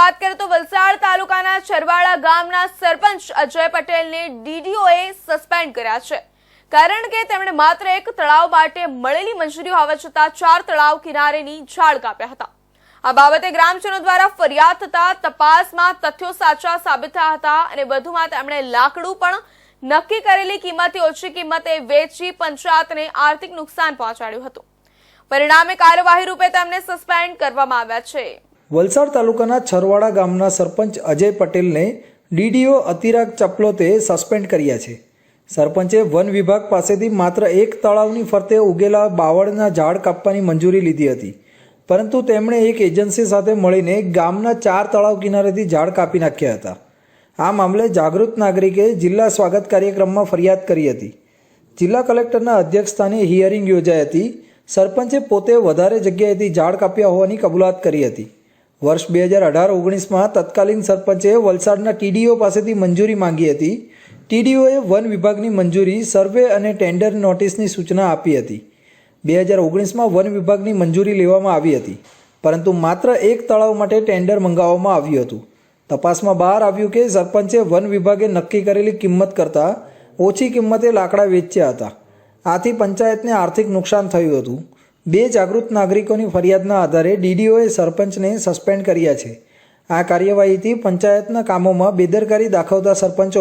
વાત કરીએ તો વલસાડ તાલુકાના ચરવાડા ગામના સરપંચ અજય પટેલને ડીડીઓએ સસ્પેન્ડ કર્યા છે. કારણ કે તેમણે માત્ર એક તળાવ માટે મળેલી મંજૂરી હોવા છતાં ચાર તળાવ કિનારેની ઝાડ કાપ્યા હતા. આ બાબતે ગ્રામજનો દ્વારા ફરિયાદ થતા તપાસમાં તથ્યો સાચા સાબિત થયા હતા અને વધુમાં તેમણે લાકડું પણ નક્કી કરેલી કિંમતે ઓછી કિંમતે વેચી પંચાયતને આર્થિક નુકસાન પહોંચાડ્યું હતું. પરિણામે કાર્યવાહી રૂપે તેમને સસ્પેન્ડ કરવામાં આવ્યા છે. વલસાડ તાલુકાના છરવાડા ગામના સરપંચ અજય પટેલને ડીડીઓ અતિરાગ ચપલોતે સસ્પેન્ડ કર્યા છે. સરપંચે વન વિભાગ પાસેથી માત્ર એક તળાવની ફરતે ઉગેલા બાવળના ઝાડ કાપવાની મંજૂરી લીધી હતી. પરંતુ તેમણે એક એજન્સી સાથે મળીને ગામના ચાર તળાવ કિનારેથી ઝાડ કાપી નાખ્યા હતા. આ મામલે જાગૃત નાગરિકે જિલ્લા સ્વાગત કાર્યક્રમમાં ફરિયાદ કરી હતી. જિલ્લા કલેક્ટરના અધ્યક્ષસ્થાને હિયરિંગ યોજાઈ હતી. સરપંચે પોતે વધારે જગ્યાએથી ઝાડ કાપ્યા હોવાની કબૂલાત કરી હતી. વર્ષ બે હજાર અઢાર ઓગણીસમાં તત્કાલીન સરપંચે વલસાડના ટીડીઓ પાસેથી મંજૂરી માંગી હતી. ટીડીઓએ વન વિભાગની મંજૂરી, સર્વે અને ટેન્ડર નોટિસની સૂચના આપી હતી. બે હજાર ઓગણીસમાં વન વિભાગની મંજૂરી લેવામાં આવી હતી, પરંતુ માત્ર એક તળાવ માટે ટેન્ડર મંગાવવામાં આવ્યું હતું. તપાસમાં બહાર આવ્યું કે સરપંચે વન વિભાગે નક્કી કરેલી કિંમત કરતાં ઓછી કિંમતે લાકડા વેચ્યા હતા. આથી પંચાયતને આર્થિક નુકસાન થયું હતું. બે જાગૃત નાગરિકોની ફરિયાદના આધારે ડીડીઓએ સરપંચને સસ્પેન્ડ કર્યા છે. આ કાર્યવાહીથી પંચાયતના કામોમાં બેદરકારી દાખવતા સરપંચો